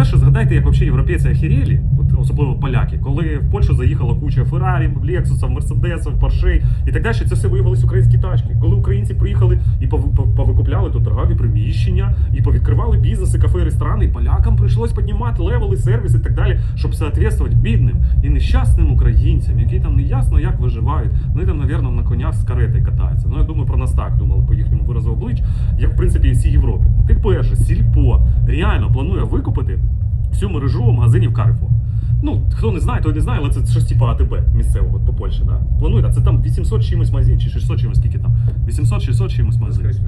Перше, згадайте, як взагалі європейці охерєлі, от особливо поляки, коли в Польщу заїхала куча Феррарі, Лексусів, Мерседесів, Поршей і так далі. Це все виявилось українські тачки. Коли українці приїхали і пов- пов- повикупляли тут торгові приміщення, і повідкривали бізнеси, кафе, ресторани, і полякам прийшлось піднімати левели, сервіс і так далі, щоб соответствувати бідним і нещасним українцям, які там не ясно як виживають. Вони там, навірно, на конях з карети катаються. Ну я думаю, про нас так думали по їхньому виразу як в принципі і всій Європі. Ти перше, сільпо реально планує викупити всю мережу магазинів Carrefour. Ну, хто не знає, той не знає, але це щось типу АТБ місцевого по Польщі. Да? Планують, а це там 800 чимось магазин, чи 600 чимось, скільки там? 800-600 чимось магазин. Скрізь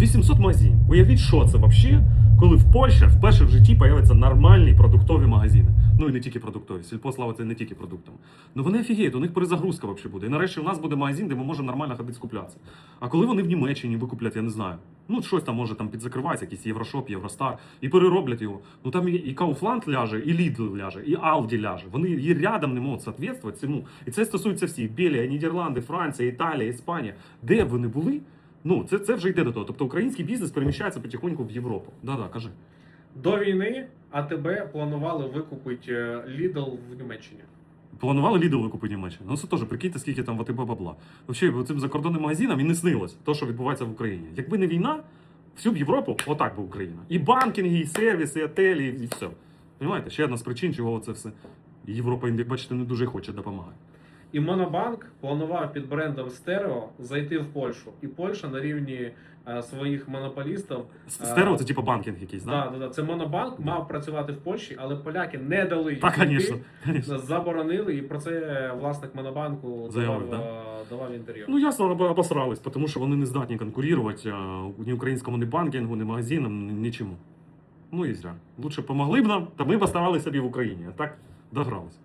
800 магазинів. Уявіть, що це взагалі, коли в Польщі вперше в житті появляться нормальні продуктові магазини. Ну і не тільки продуктові. Сільпо це не тільки продуктами. Ну вони офігіють, у них перезагрузка взагалі буде. І нарешті у нас буде магазин, де ми можемо нормально ходити скуплятися. А коли вони в Німеччині викуплять, я не знаю. Ну, щось там може там підзакривається, якийсь Єврошоп, Євростар, і перероблять його. Ну там і, і Kaufland ляже, і Lidl ляже, і Aldi ляже. Вони її рядом не можуть соответствувати цьому. І це стосується всіх: Бельгія, Нідерланди, Франція, Італія, Іспанія. Де б ви були? Ну, це, це вже йде до того. Тобто український бізнес переміщається потихоньку в Європу. Да-да, кажи. До війни АТБ планували викупити е, Lidl в Німеччині. Планували Lidl викупити Німеччину. Ну це теж прикиньте, скільки там в АТБ бабла. Взагалі, цим закордонним магазинам і не снилось те, що відбувається в Україні. Якби не війна, всю б Європу отак би Україна. І банкінги, і сервіси, і отелі, і все. Понимаєте? Ще одна з причин, чого це все. Європа, як бачите, не дуже хоче допомагати. І Монобанк планував під брендом Стерео зайти в Польщу. І Польща на рівні е, своїх монополістів. С- Стерео це типу банкінг якийсь, Да, так? да, да. Це Монобанк мав працювати в Польщі, але поляки не дали їм Так, звісно. звісно. заборонили, і про це власник Монобанку Заявив, давав, е, давав інтерв'ю. Ну, ясно, об- обосрались, тому що вони не здатні конкурувати а, ні українському ні банкінгу, ні магазинам, нічому. Ну і зря. Лучше помогли б нам, та ми б оставалися собі в Україні, а так догрались.